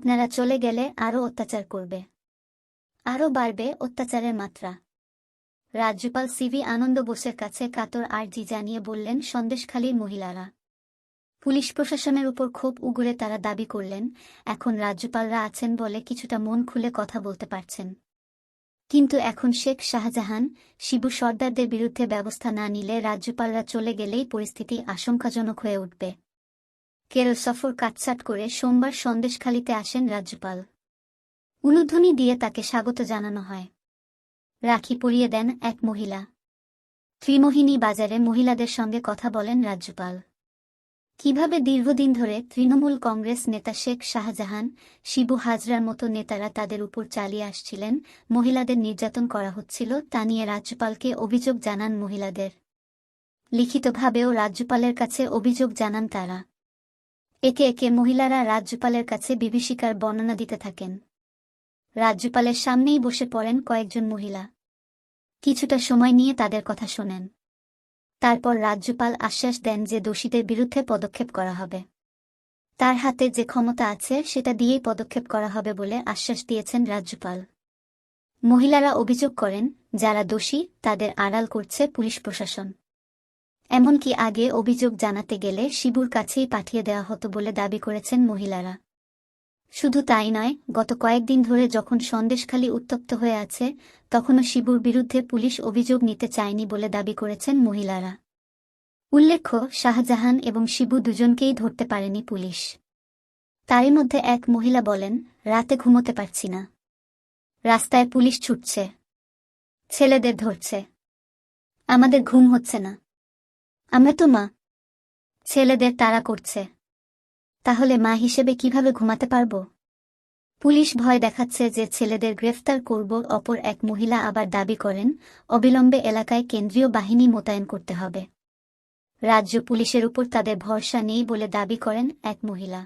আপনারা চলে গেলে আরও অত্যাচার করবে। আরও বাড়বে অত্যাচারের মাত্রা। রাজ্যপাল সিভি আনন্দ বোসের কাছে কাতর আর্জি জানিয়ে বললেন, সন্দেশখালীর মহিলারা। পুলিশ প্রশাসনের উপর ক্ষোভ উগরে তারা দাবি করলেন, এখন রাজ্যপালরা আছেন বলে কিছুটা মন খুলে কথা বলতে পারছেন। কিন্তু এখন শেখ শাহজাহান, শিবু সর্দারদের বিরুদ্ধে ব্যবস্থা না নিলে রাজ্যপালরা চলে গেলেই পরিস্থিতি আশঙ্কাজনক হয়ে উঠবে। কেরল সফর কাটছাট করে সোমবার সন্দেশখালিতে আসেন রাজ্যপাল। উলুধ্বনি দিয়ে তাকে স্বাগত জানানো হয়। রাখি পরিয়ে দেন এক মহিলা। ত্রিমোহিনী বাজারে মহিলাদের সঙ্গে কথা বলেন রাজ্যপাল। কীভাবে দীর্ঘদিন ধরে তৃণমূল কংগ্রেস নেতা শেখ শাহজাহান, শিবু হাজরার মতো নেতারা তাদের উপর চালিয়ে আসছিলেন, মহিলাদের নির্যাতন করা হচ্ছিল তা নিয়ে রাজ্যপালকে অভিযোগ জানান মহিলাদের। লিখিতভাবেও রাজ্যপালের কাছে অভিযোগ জানান তারা। একে একে মহিলারা রাজ্যপালের কাছে বিভীষিকার বর্ণনা দিতে থাকেন। রাজ্যপালের সামনেই বসে পড়েন কয়েকজন মহিলা। কিছুটা সময় নিয়ে তাদের কথা শোনেন। তারপর রাজ্যপাল আশ্বাস দেন যে দোষীদের বিরুদ্ধে পদক্ষেপ করা হবে। তার হাতে যে ক্ষমতা আছে, সেটা দিয়েই পদক্ষেপ করা হবে বলে আশ্বাস দিয়েছেন রাজ্যপাল। মহিলারা অভিযোগ করেন, যারা দোষী, তাদের আড়াল করছে পুলিশ প্রশাসন। এমনকি আগে অভিযোগ জানাতে গেলে শিবুর কাছেই পাঠিয়ে দেওয়া হতো বলে দাবি করেছেন মহিলারা। শুধু তাই নয়, গত কয়েকদিন ধরে যখন সন্দেশখালী উত্তপ্ত হয়ে আছে, তখনও শিবুর বিরুদ্ধে পুলিশ অভিযোগ নিতে চায়নি বলে দাবি করেছেন মহিলারা। উল্লেখ্য, শাহজাহান এবং শিবু দুজনকেই ধরতে পারেনি পুলিশ। তারই মধ্যে এক মহিলা বলেন, রাতে ঘুমোতে পারছি না। রাস্তায় পুলিশ ছুটছে। ছেলেদের ধরছে। আমাদের ঘুম হচ্ছে না। আমরা তো মা। ছেলেদের তাড়া করছে। তাহলে মা হিসেবে কীভাবে ঘুমাতে পারব? পুলিশ ভয় দেখাচ্ছে যে ছেলেদের গ্রেফতার করব, অপর এক মহিলা আবার দাবি করেন, অবিলম্বে এলাকায় কেন্দ্রীয় বাহিনী মোতায়েন করতে হবে। রাজ্য পুলিশের উপর তাদের ভরসা নেই বলে দাবি করেন এক মহিলা।